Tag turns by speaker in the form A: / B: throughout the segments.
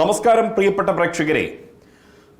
A: നമസ്കാരം പ്രിയപ്പെട്ട പ്രേക്ഷകരെ.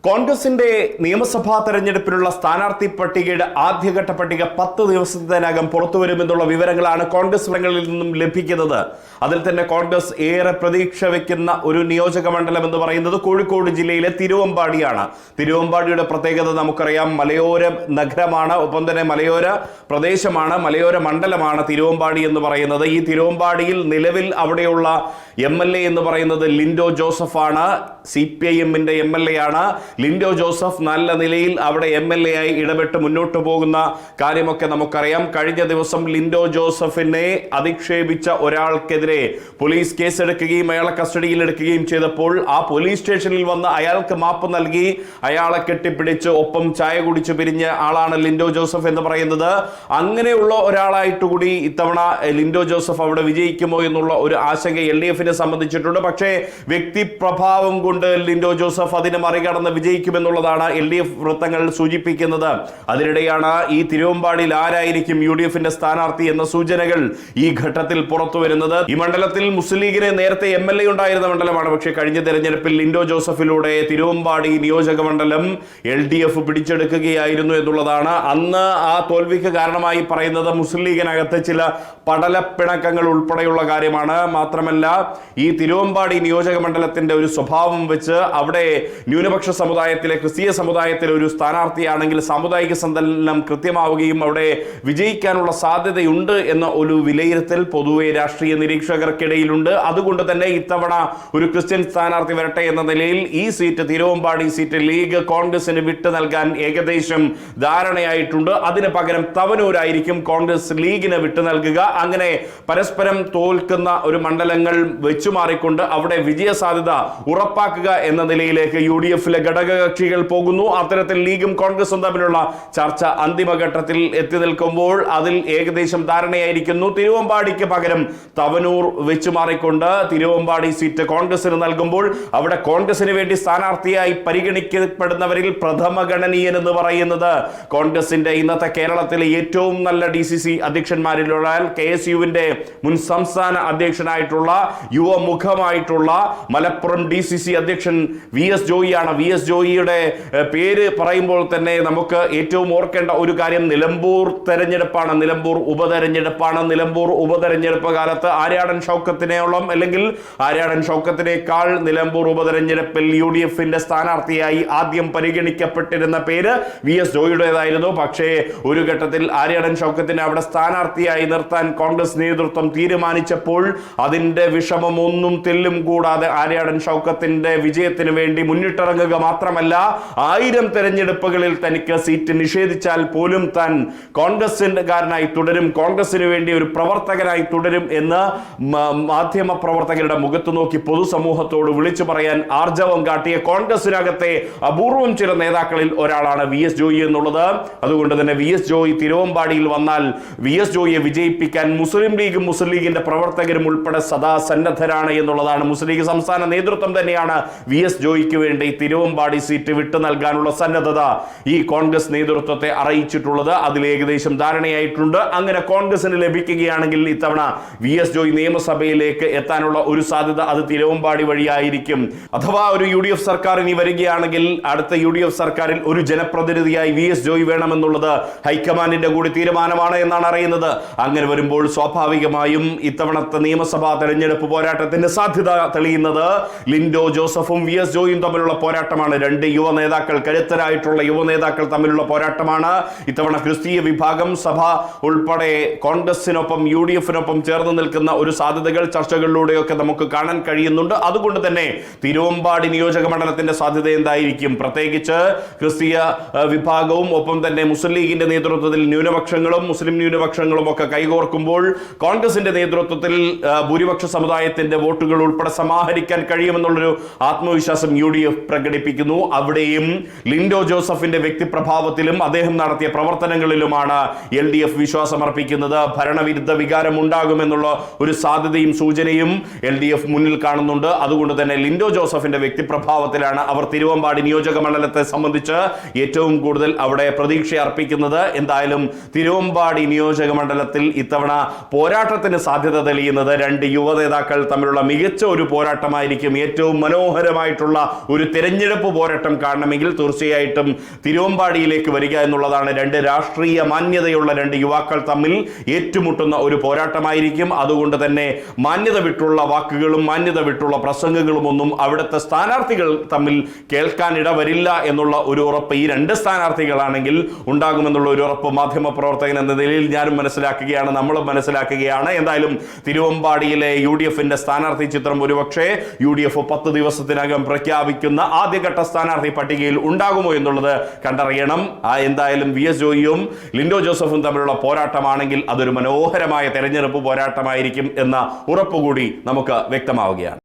A: കോൺഗ്രസിന്റെ നിയമസഭാ തെരഞ്ഞെടുപ്പിനുള്ള സ്ഥാനാർത്ഥി പട്ടികയുടെ ആദ്യഘട്ട പട്ടിക പത്ത് ദിവസത്തിനകം പുറത്തുവരുമെന്നുള്ള വിവരങ്ങളാണ് കോൺഗ്രസ് വിവരങ്ങളിൽ നിന്നും ലഭിക്കുന്നത്. അതിൽ തന്നെ കോൺഗ്രസ് ഏറെ പ്രതീക്ഷ വെക്കുന്ന ഒരു നിയോജക മണ്ഡലം എന്ന് പറയുന്നത് കോഴിക്കോട് ജില്ലയിലെ തിരുവമ്പാടിയാണ്. തിരുവമ്പാടിയുടെ പ്രത്യേകത നമുക്കറിയാം. മലയോര നഗരമാണ്. ഒപ്പം തന്നെ മലയോര പ്രദേശമാണ്. മലയോര മണ്ഡലമാണ് തിരുവമ്പാടി എന്ന് പറയുന്നത്. ഈ തിരുവമ്പാടിയിൽ നിലവിൽ അവിടെയുള്ള എ എന്ന് പറയുന്നത് ലിൻഡോ ജോസഫാണ്. സി പി ഐ എമ്മിന്റെ എം എൽ എ ആണ്. ലിൻഡോ ജോസഫ് നല്ല നിലയിൽ അവിടെ എം എൽ എ ആയി ഇടപെട്ട് മുന്നോട്ട് പോകുന്ന കാര്യമൊക്കെ നമുക്കറിയാം. കഴിഞ്ഞ ദിവസം ലിൻഡോ ജോസഫിനെ അധിക്ഷേപിച്ച ഒരാൾക്കെതിരെ പോലീസ് കേസെടുക്കുകയും അയാളെ കസ്റ്റഡിയിൽ എടുക്കുകയും ചെയ്തപ്പോൾ ആ പോലീസ് സ്റ്റേഷനിൽ വന്ന് അയാൾക്ക് മാപ്പ് നൽകി. അയാളെ കെട്ടിപ്പിടിച്ച് ഒപ്പം ചായ കുടിച്ച് പിരിഞ്ഞ ആളാണ് ലിൻഡോ ജോസഫ് എന്ന് പറയുന്നത്. അങ്ങനെയുള്ള ഒരാളായിട്ട് കൂടി ഇത്തവണ ലിൻഡോ ജോസഫ് അവിടെ വിജയിക്കുമോ എന്നുള്ള ഒരു ആശങ്ക എൽ ഡി എഫിനെ സംബന്ധിച്ചിട്ടുണ്ട്. പക്ഷേ വ്യക്തിപ്രഭാവം കൊണ്ട് ലിൻഡോ ജോസഫ് അതിനെ മറികടന്ന് വിജയിക്കുമെന്നുള്ളതാണ് എൽ ഡി എഫ് വൃത്തങ്ങൾ സൂചിപ്പിക്കുന്നത്. അതിനിടെയാണ് ഈ തിരുവമ്പാടിയിൽ ആരായിരിക്കും യു ഡി എഫിന്റെ സ്ഥാനാർത്ഥി എന്ന സൂചനകൾ ഈ ഘട്ടത്തിൽ പുറത്തു വരുന്നത്. ഈ മണ്ഡലത്തിൽ മുസ്ലിം ലീഗിന് നേരത്തെ എം എൽ എ ഉണ്ടായിരുന്ന മണ്ഡലമാണ്. പക്ഷേ കഴിഞ്ഞ തെരഞ്ഞെടുപ്പിൽ ലിൻഡോ ജോസഫിലൂടെ തിരുവമ്പാടി നിയോജക മണ്ഡലം എൽ ഡി എഫ് പിടിച്ചെടുക്കുകയായിരുന്നു എന്നുള്ളതാണ്. അന്ന് ആ തോൽവിക്ക് കാരണമായി പറയുന്നത് മുസ്ലിം ലീഗിനകത്ത് ചില പടലപ്പിണക്കങ്ങൾ ഉൾപ്പെടെയുള്ള കാര്യമാണ്. മാത്രമല്ല ഈ തിരുവമ്പാടി നിയോജക മണ്ഡലത്തിന്റെ ഒരു സ്വഭാവം വെച്ച് അവിടെ ന്യൂനപക്ഷ സമുദായത്തിലെ ക്രിസ്തീയ സമുദായത്തിലെ ഒരു സ്ഥാനാർത്ഥിയാണെങ്കിൽ സാമുദായിക സന്തലനം കൃത്യമാവുകയും അവിടെ വിജയിക്കാനുള്ള സാധ്യതയുണ്ട് എന്ന ഒരു വിലയിരുത്തൽ പൊതുവെ രാഷ്ട്രീയ നിരീക്ഷകർക്കിടയിലുണ്ട്. അതുകൊണ്ട് തന്നെ ഇത്തവണ ഒരു ക്രിസ്ത്യൻ സ്ഥാനാർത്ഥി വരട്ടെ എന്ന നിലയിൽ ഈ സീറ്റ് തിരുവമ്പാടി സീറ്റ് ലീഗ് കോൺഗ്രസിന് വിട്ടു നൽകാൻ ഏകദേശം ധാരണയായിട്ടുണ്ട്. അതിന് പകരം തവനൂരായിരിക്കും കോൺഗ്രസ് ലീഗിന് വിട്ടു നൽകുക. അങ്ങനെ പരസ്പരം തോൽക്കുന്ന ഒരു മണ്ഡലങ്ങൾ വെച്ചുമാറിക്കൊണ്ട് അവിടെ വിജയ സാധ്യത ഉറപ്പാക്കുക എന്ന നിലയിലേക്ക് യു ഡി എഫിലെ ഘടകകക്ഷികൾ പോകുന്നു. അത്തരത്തിൽ ലീഗും കോൺഗ്രസും തമ്മിലുള്ള ചർച്ച അന്തിമഘട്ടത്തിൽ എത്തി നിൽക്കുമ്പോൾ അതിൽ ഏകദേശം ധാരണയായിരിക്കുന്നു. തിരുവമ്പാടിക്ക് പകരം തവനൂർ വെച്ചുമാറിക്കൊണ്ട് തിരുവമ്പാടി സീറ്റ് കോൺഗ്രസിന് നൽകുമ്പോൾ അവിടെ കോൺഗ്രസിന് വേണ്ടി സ്ഥാനാർത്ഥിയായി പരിഗണിക്കപ്പെടുന്നവരിൽ പ്രഥമ ഗണനീയൻ എന്ന് പറയുന്നത് കോൺഗ്രസിന്റെ ഇന്നത്തെ കേരളത്തിലെ ഏറ്റവും നല്ല ഡി സി സി അധ്യക്ഷന്മാരിലുള്ള കെ എസ് യുവിന്റെ മുൻ സംസ്ഥാന അധ്യക്ഷനായിട്ടുള്ള യുവമുഖമായിട്ടുള്ള മലപ്പുറം ഡി സി സി അധ്യക്ഷൻ വി എസ് ജോയിയാണ്. വി എസ് ജോയിയുടെ പേര് പറയുമ്പോൾ തന്നെ നമുക്ക് ഏറ്റവും ഓർക്കേണ്ട ഒരു കാര്യം നിലമ്പൂർ തെരഞ്ഞെടുപ്പാണ്. നിലമ്പൂർ ഉപതെരഞ്ഞെടുപ്പാണ്. നിലമ്പൂർ ഉപതെരഞ്ഞെടുപ്പ് കാലത്ത് ആര്യാടൻ ഷൗക്കത്തിനെയോളം അല്ലെങ്കിൽ ആര്യാടൻ ഷൗക്കത്തിനേക്കാൾ നിലമ്പൂർ ഉപതെരഞ്ഞെടുപ്പിൽ യു ഡി എഫിന്റെ സ്ഥാനാർത്ഥിയായി ആദ്യം പരിഗണിക്കപ്പെട്ടിരുന്ന പേര് വി എസ് ജോയിയുടേതായിരുന്നു. പക്ഷേ ഒരു ഘട്ടത്തിൽ ആര്യാടൻ ഷൗക്കത്തിനെ അവിടെ സ്ഥാനാർത്ഥിയായി നിർത്താൻ കോൺഗ്രസ് നേതൃത്വം തീരുമാനിച്ചപ്പോൾ അതിന്റെ വിഷമം ഒന്നും തെല്ലും കൂടാതെ ആര്യാടൻ ഷൗക്കത്തിന്റെ വിജയത്തിന് വേണ്ടി മുന്നിട്ടിറങ്ങുക മാത്രമല്ല ആയിരം തെരഞ്ഞെടുപ്പുകളിൽ തനിക്ക് സീറ്റ് നിഷേധിച്ചാൽ പോലും താൻ കോൺഗ്രസിൻകാരനായി തുടരും കോൺഗ്രസിന് വേണ്ടി ഒരു പ്രവർത്തകനായി തുടരും എന്ന് മാധ്യമ പ്രവർത്തകരുടെ മുഖത്ത് നോക്കി പൊതുസമൂഹത്തോട് വിളിച്ചു പറയാൻ ആർജവം കാട്ടിയ കോൺഗ്രസിനകത്തെ അപൂർവം ചില നേതാക്കളിൽ ഒരാളാണ് വി എസ് ജോയി എന്നുള്ളത്. അതുകൊണ്ട് തന്നെ വി എസ് ജോയി തിരുവമ്പാടിയിൽ വന്നാൽ വി എസ് ജോയിയെ വിജയിപ്പിക്കാൻ മുസ്ലിം ലീഗും മുസ്ലിം ലീഗിന്റെ പ്രവർത്തകരും ഉൾപ്പെടെ സദാ സന്നദ്ധരാണ് എന്നുള്ളതാണ്. മുസ്ലിം ലീഗ് സംസ്ഥാന നേതൃത്വം തന്നെയാണ് വി എസ് ജോയിക്ക് വേണ്ടി തിരുവമ്പാടി സീറ്റ് വിട്ടു നൽകാനുള്ള സന്നദ്ധത ഈ കോൺഗ്രസ് നേതൃത്വത്തെ അറിയിച്ചിട്ടുള്ളത്. അതിൽ ഏകദേശം ധാരണയായിട്ടുണ്ട്. അങ്ങനെ കോൺഗ്രസിന് ലഭിക്കുകയാണെങ്കിൽ ഇത്തവണ വി എസ് ജോയ് നിയമസഭയിലേക്ക് എത്താനുള്ള ഒരു സാധ്യത അത് തിരുവമ്പാടി വഴിയായിരിക്കും. അഥവാ ഒരു യു ഡി എഫ് സർക്കാർ ഇനി വരികയാണെങ്കിൽ അടുത്ത യു ഡി എഫ് സർക്കാരിൽ ഒരു ജനപ്രതിനിധിയായി വി എസ് ജോയ് വേണമെന്നുള്ളത് ഹൈക്കമാൻഡിന്റെ കൂടി തീരുമാനമാണ് എന്നാണ് അറിയുന്നത്. അങ്ങനെ വരുമ്പോൾ സ്വാഭാവികമായും ഇത്തവണത്തെ നിയമസഭാ തെരഞ്ഞെടുപ്പ് പോരാട്ടത്തിന്റെ സാധ്യത തെളിയുന്നത് ലിൻഡോ ജോസഫും വി എസ് ജോയും തമ്മിലുള്ള പോരാട്ടമാണ്. രണ്ട് യുവ നേതാക്കൾ കരുത്തരായിട്ടുള്ള യുവ നേതാക്കൾ തമ്മിലുള്ള പോരാട്ടമാണ്. ഇത്തവണ ക്രിസ്തീയ വിഭാഗം സഭ ഉൾപ്പെടെ കോൺഗ്രസിനൊപ്പം യു ഡി എഫിനൊപ്പം ചേർന്ന് നിൽക്കുന്ന ഒരു സാധ്യതകൾ ചർച്ചകളിലൂടെയൊക്കെ നമുക്ക് കാണാൻ കഴിയുന്നുണ്ട്. അതുകൊണ്ട് തന്നെ തിരുവമ്പാടി നിയോജക മണ്ഡലത്തിന്റെ സാധ്യത എന്തായിരിക്കും? പ്രത്യേകിച്ച് ക്രിസ്തീയ വിഭാഗവും ഒപ്പം തന്നെ മുസ്ലിം ലീഗിന്റെ നേതൃത്വത്തിൽ ന്യൂനപക്ഷങ്ങളും മുസ്ലിം ന്യൂനപക്ഷങ്ങളും ഒക്കെ കൈകോർക്കുമ്പോൾ കോൺഗ്രസിന്റെ നേതൃത്വത്തിൽ ഭൂരിപക്ഷ സമുദായത്തിന്റെ വോട്ടുകൾ ഉൾപ്പെടെ സമാഹരിക്കാൻ കഴിയുമെന്നുള്ളൊരു ആത്മവിശ്വാസം യു ഡി എഫ് പറഞ്ഞുകൊണ്ടിരിക്കുന്നു അവിടെയും ലിൻഡോ ജോസഫിന്റെ വ്യക്തിപ്രഭാവത്തിലും അദ്ദേഹം നടത്തിയ പ്രവർത്തനങ്ങളിലുമാണ് എൽ ഡി എഫ് വിശ്വാസമർപ്പിക്കുന്നത്. ഭരണവിരുദ്ധ വികാരം ഉണ്ടാകുമെന്നുള്ള ഒരു സാധ്യതയും സൂചനയും എൽ ഡി എഫ് മുന്നിൽ കാണുന്നുണ്ട്. അതുകൊണ്ട് തന്നെ ലിൻഡോ ജോസഫിന്റെ വ്യക്തിപ്രഭാവത്തിലാണ് അവർ തിരുവമ്പാടി നിയോജക മണ്ഡലത്തെ സംബന്ധിച്ച് ഏറ്റവും കൂടുതൽ അവിടെ പ്രതീക്ഷ അർപ്പിക്കുന്നത്. എന്തായാലും തിരുവമ്പാടി നിയോജക മണ്ഡലത്തിൽ ഇത്തവണ പോരാട്ടത്തിന് സാധ്യത തെളിയുന്നത് രണ്ട് യുവ നേതാക്കൾ തമ്മിലുള്ള മികച്ച ഒരു പോരാട്ടമായിരിക്കും. ഏറ്റവും മനോഹരമായിട്ടുള്ള ഒരു തെരഞ്ഞെടുപ്പ് പോരാട്ടം കാണണമെങ്കിൽ തീർച്ചയായിട്ടും തിരുവമ്പാടിയിലേക്ക് വരിക എന്നുള്ളതാണ് രണ്ട് രാഷ്ട്രീയ മാന്യതയുള്ള രണ്ട് യുവാക്കൾ തമ്മിൽ ഏറ്റുമുട്ടുന്ന ഒരു പോരാട്ടമായിരിക്കും. അതുകൊണ്ട് തന്നെ മാന്യത വിട്ടുള്ള വാക്കുകളും മാന്യത വിട്ടുള്ള പ്രസംഗങ്ങളും ഒന്നും അവിടുത്തെ സ്ഥാനാർത്ഥികൾ തമ്മിൽ കേൾക്കാൻ ഇടവരില്ല എന്നുള്ള ഒരു ഉറപ്പ് ഈ രണ്ട് സ്ഥാനാർത്ഥികളാണെങ്കിൽ ഉണ്ടാകുമെന്നുള്ള ഒരു ഉറപ്പ് മാധ്യമ പ്രവർത്തകൻ എന്ന നിലയിൽ ഞാനും മനസ്സിലാക്കുകയാണ് നമ്മളും മനസ്സിലാക്കുകയാണ്. എന്തായാലും തിരുവമ്പാടിയിലെ യു ഡി എഫിന്റെ സ്ഥാനാർത്ഥി ചിത്രം ഒരുപക്ഷെ യു ഡി എഫ് പത്ത് ദിവസത്തിനകം പ്രഖ്യാപിക്കുന്ന ആദ്യഘട്ട സ്ഥാനാർത്ഥി പട്ടികയിൽ ഉണ്ടാകുമോ എന്നുള്ളത് കണ്ടറിയണം. ആ എന്തായാലും വി എസ് ജോയിയും ലിൻഡോ ജോസഫും തമ്മിലുള്ള പോരാട്ടമാണെങ്കിൽ അതൊരു മനോഹരമായ തെരഞ്ഞെടുപ്പ് പോരാട്ടമായിരിക്കും എന്ന ഉറപ്പുകൂടി നമുക്ക് വ്യക്തമാവുകയാണ്.